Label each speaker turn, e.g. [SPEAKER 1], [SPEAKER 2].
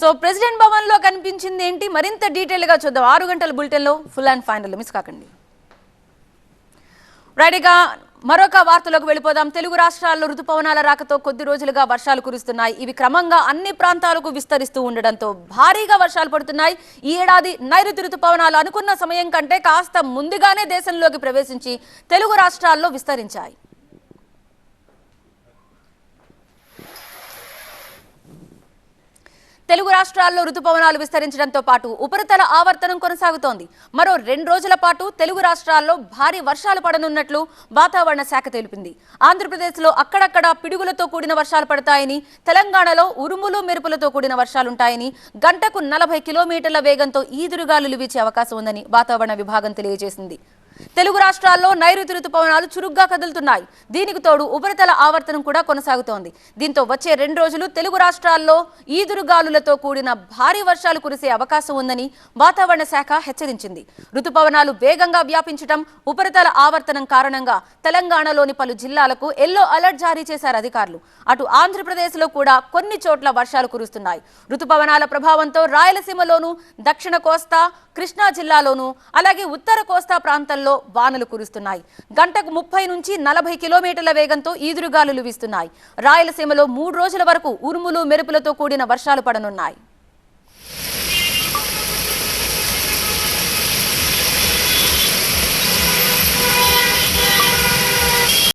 [SPEAKER 1] So president భవన్లో కనిపించింది ఏంటి? మరింత డీటెయిల్గా చూద్దాం. ఆరు గంటల బులెటిన్లో ఫుల్ అండ్ ఫైనల్. మిస్ కాకండి. రైట్గా మరొక వార్తలోకి వెళ్ళిపోదాం. తెలుగు రాష్ట్రాల్లో రుతుపవనాల రాకతో కొద్ది రోజులుగా వర్షాలు కురుస్తున్నాయి. ఇవి క్రమంగా అన్ని ప్రాంతాలకు విస్తరిస్తూ ఉండడంతో భారీగా వర్షాలు పడుతున్నాయి. ఈ ఏడాది నైరుతి రుతుపవనాలు అనుకున్న సమయం కంటే కాస్త ముందుగానే దేశంలోకి ప్రవేశించి తెలుగు రాష్ట్రాల్లో విస్తరించాయి. తెలుగు రాష్ట్రాల్లో రుతుపవనాలు విస్తరించడంతో పాటు ఉపరితల ఆవర్తనం కొనసాగుతోంది. మరో రెండు రోజుల పాటు తెలుగు రాష్ట్రాల్లో భారీ వర్షాలు పడనున్నట్లు వాతావరణ శాఖ తెలిపింది. ఆంధ్రప్రదేశ్లో అక్కడక్కడ పిడుగులతో కూడిన వర్షాలు పడతాయని తెలంగాణలో ఉరుములు మెరుపులతో కూడిన వర్షాలుంటాయని గంటకు నలభై కిలోమీటర్ల వేగంతో ఈదురుగాలులు వీచే అవకాశం ఉందని వాతావరణ విభాగం తెలియజేసింది. తెలుగు రాష్ట్రాల్లో నైరుతి రుతుపవనాలు చురుగ్గా కదులుతున్నాయి. దీనికి తోడు ఉపరితల ఆవర్తనం కూడా కొనసాగుతోంది. దీంతో వచ్చే రెండు రోజులు తెలుగు రాష్ట్రాల్లో ఈదురుగాలులతో కూడిన భారీ వర్షాలు కురిసే అవకాశం ఉందని వాతావరణ శాఖ హెచ్చరించింది. రుతుపవనాలు వేగంగా వ్యాపించడం ఉపరితల ఆవర్తనం కారణంగా తెలంగాణలోని పలు జిల్లాలకు ఎల్లో అలర్ట్ జారీ చేశారు అధికారులు. అటు ఆంధ్రప్రదేశ్లో కూడా కొన్ని చోట్ల వర్షాలు కురుస్తున్నాయి. రుతుపవనాల ప్రభావంతో రాయలసీమలోను దక్షిణ కోస్తా కృష్ణా జిల్లాలోను అలాగే ఉత్తర కోస్తా ప్రాంతంలో వానలు కురుస్తున్నాయి. గంటకు ముప్పై నుంచి నలభై కిలోమీటర్ల వేగంతో ఈదురుగాలులు వీస్తున్నాయి. రాయలసీమలో మూడు రోజుల వరకు ఉరుములు మెరుపులతో కూడిన వర్షాలు పడనున్నాయి.